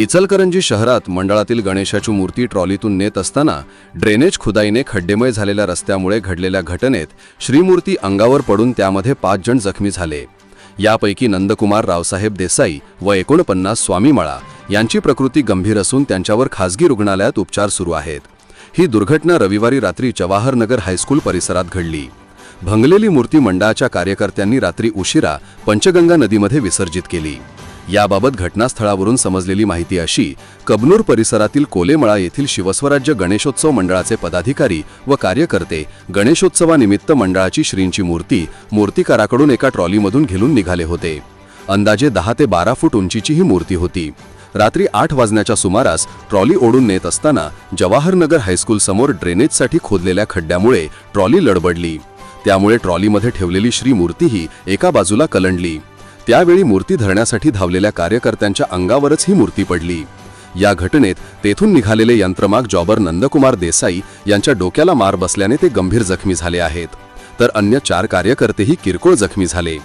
इचलकरंजी शहरात मंडळातील गणेशाची मूर्ती ट्रॉलीतून नेत असताना ड्रेनेज खुदाईने खड्डेमय झालेल्या रस्त्यामुळे घडलेल्या घटनेत श्रीमूर्ती अंगावर पडून त्यामध्ये पाच जण जखमी झाले. यापैकी नंदकुमार रावसाहेब देसाई व एकोणपन्नास स्वामीमळा यांची प्रकृती गंभीर असून त्यांच्यावर खासगी रुग्णालयात उपचार सुरू आहेत. ही दुर्घटना रविवारी रात्री जवाहरनगर हायस्कूल परिसरात घडली. भंगलेली मूर्ती मंडळाच्या कार्यकर्त्यांनी रात्री उशिरा पंचगंगा नदीमध्ये विसर्जित केली. याबाबत घटनास्थळावरून समजलेली माहिती अशी कबनूर परिसरातील कोलेमळा येथील शिवस्वराज्य गणेशोत्सव मंडळाचे पदाधिकारी व कार्यकर्ते गणेशोत्सवानिमित्त मंडळाची श्रींची मूर्ती मूर्तिकाराकडून एका ट्रॉलीमधून घेऊन निघाले होते. अंदाजे दहा ते बारा फूट उंचीची ही मूर्ती होती. रात्री आठ वाजण्याच्या सुमारास ट्रॉली ओढून नेत असताना जवाहरनगर हायस्कूल समोर ड्रेनेजसाठी खोदलेल्या खड्ड्यामुळे ट्रॉली लडबडली. त्यामुळे ट्रॉलीमध्ये ठेवलेली श्रीमूर्तीही एका बाजूला कलंडली. त्यावेळी मूर्ती धरण्यासाठी धावलेल्या कार्यकर्त्यांच्या अंगावरच ही मूर्ती पडली. या घटनेत तेथून निघालेले यंत्रमाग जॉबर नंदकुमार देसाई यांच्या डोक्याला मार बसल्याने ते गंभीर जखमी झाले आहेत. तर अन्य चार कार्यकर्तेही किरकोळ जखमी झाले.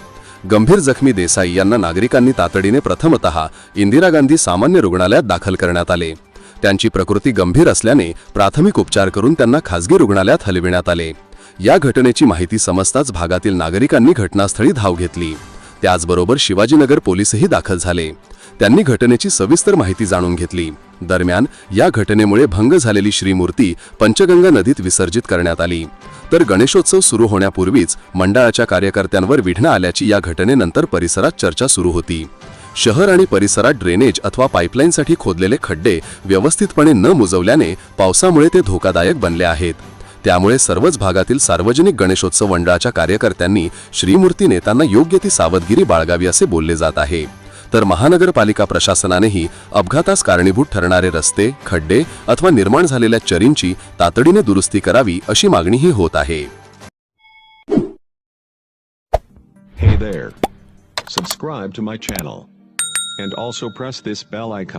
गंभीर जखमी देसाई यांना नागरिकांनी तातडीने प्रथमतः इंदिरा गांधी सामान्य रुग्णालयात दाखल करण्यात आले. त्यांची प्रकृती गंभीर असल्याने प्राथमिक उपचार करून त्यांना खासगी रुग्णालयात हलविण्यात आले. या घटनेची माहिती समजताच भागातील नागरिकांनी घटनास्थळी धाव घेतली. त्याचबरोबर शिवाजीनगर पोलीसही दाखल झाले. त्यांनी घटनेची सविस्तर माहिती जाणून घेतली. दरम्यान या घटनेमुळे भंग झालेली श्रीमूर्ती पंचगंगा नदीत विसर्जित करण्यात आली. तर गणेशोत्सव सुरू होण्यापूर्वीच मंडळाच्या कार्यकर्त्यांवर विघ्न आल्याची या घटनेनंतर परिसरात चर्चा सुरू होती. शहर आणि परिसरात ड्रेनेज अथवा पाईपलाईनसाठी खोदलेले खड्डे व्यवस्थितपणे न मुजवल्याने पावसामुळे ते धोकादायक बनले आहेत. त्यामुळे सर्वच भागातील सार्वजनिक गणेशोत्सव मंडळाच्या कार्यकर्त्यांनी श्रीमूर्ती नेत्यांना योग्य ती सावधगिरी बाळगावी असे बोलले जात आहे तर महानगरपालिका प्रशासनानेही अपघातास कारणीभूत ठरणारे रस्ते खड्डे अथवा निर्माण झालेल्या चरींची तातडीने दुरुस्ती करावी अशी मागणीही होत आहे Hey there. Subscribe to my channel. And also press this bell icon.